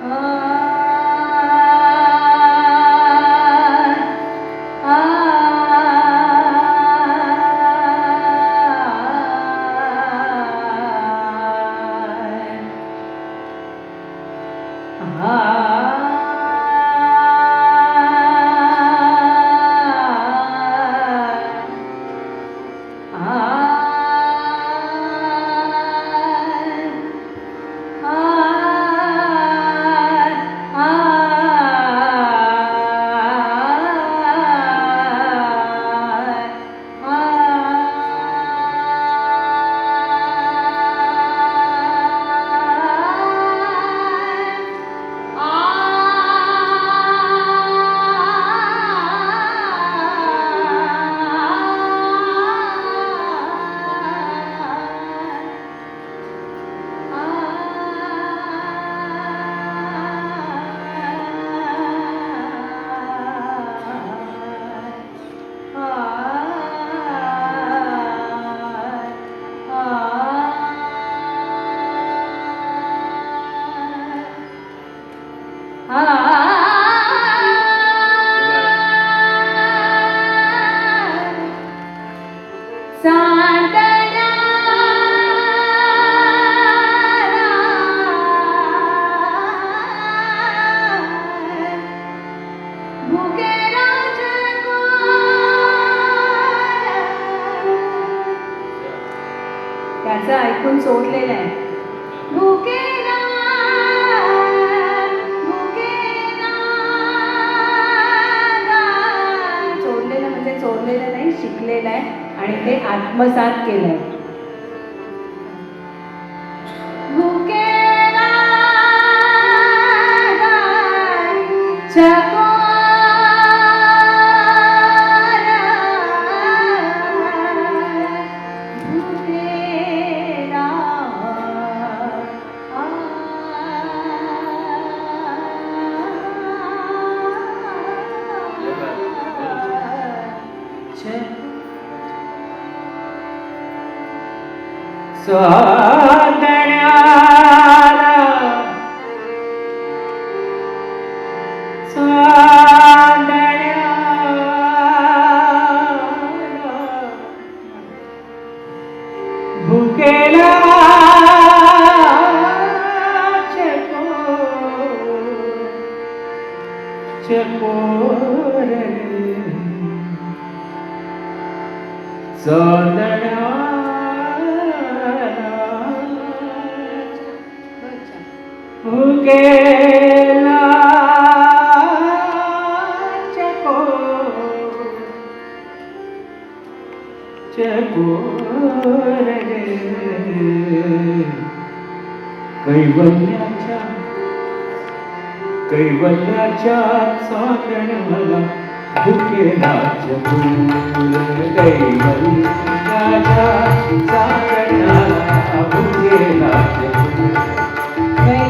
啊。त्याचं ऐकून चोरलेलं आहे. भुकेला, चोरलेलं म्हणजे चोरलेलं नाही शिकलेलं आहे आणि ते आत्मसात केलं आहे Okay. कैवल्याच्या कैवल्याच्या चाकण मला भुकेला चकोर कैवल्याच्या चाकणाला भुकेला चकोर साधण्याला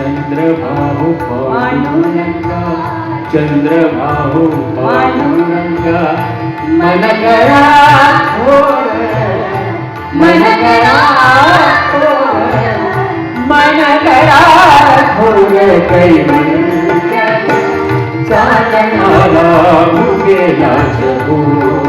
चंद्रभाऊ पांडुरंगा चंद्रभाऊ पांडुरंगा मन करा थोर मन करा थोर मन करा थोर कैवल्य साधनाला भुकेला चकोर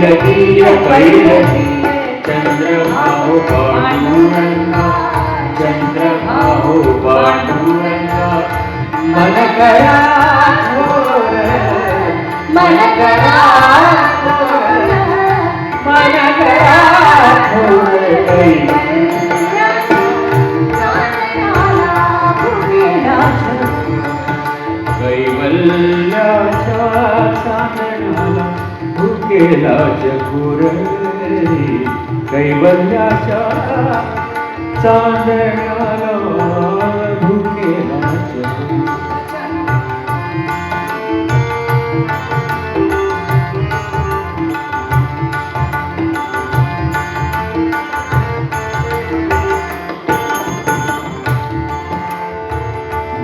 बैलगीय बैलगीय चंद्रभाऊ पांडुरंगा चंद्रभाऊ पांडुरंगा. मन करा मन करा मन करा कैवल्याच्या चांदणाला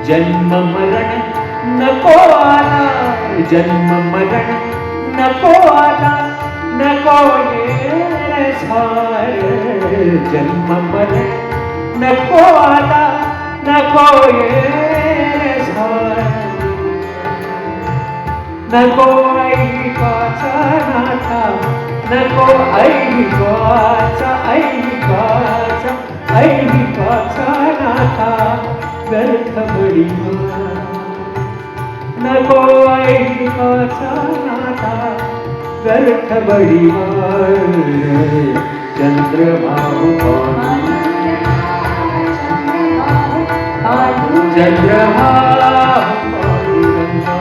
जन्म मरण नको आला जन्म मरण नको आला. नको ये सारे जन्म मरण नको आला नको ये सार। नको ऐकाचा नाथा नको ऐकाचा ऐकाचा व्यर्थ बडी चंद्रभाऊ चंद्रभाऊ पांडुरंगा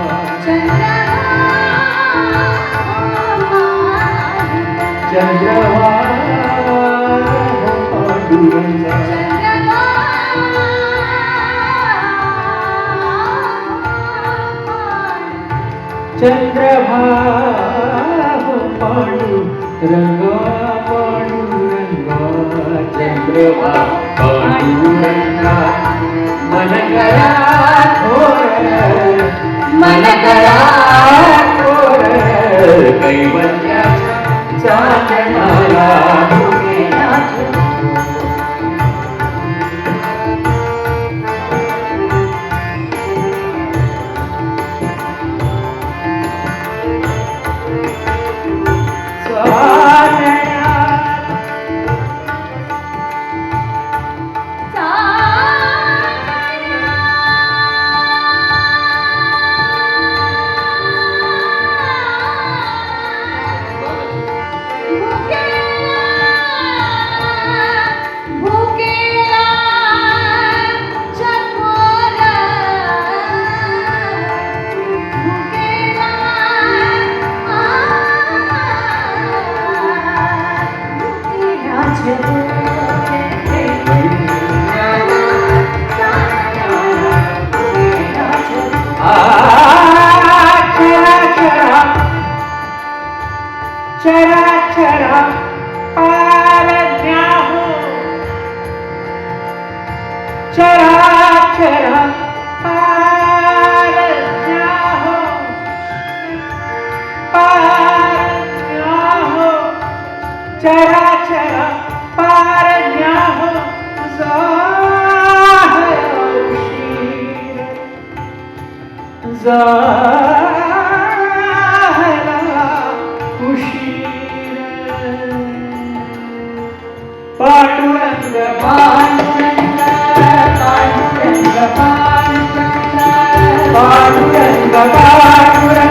पांडुरंगा पाडू रंगा पाडू रंगा चंद्रवा पाडू रंगा. मन करा थोर मन करा थोर कैवल्याच्या चांदणाला पांडुरंग पांडुरंग पांडुरंग.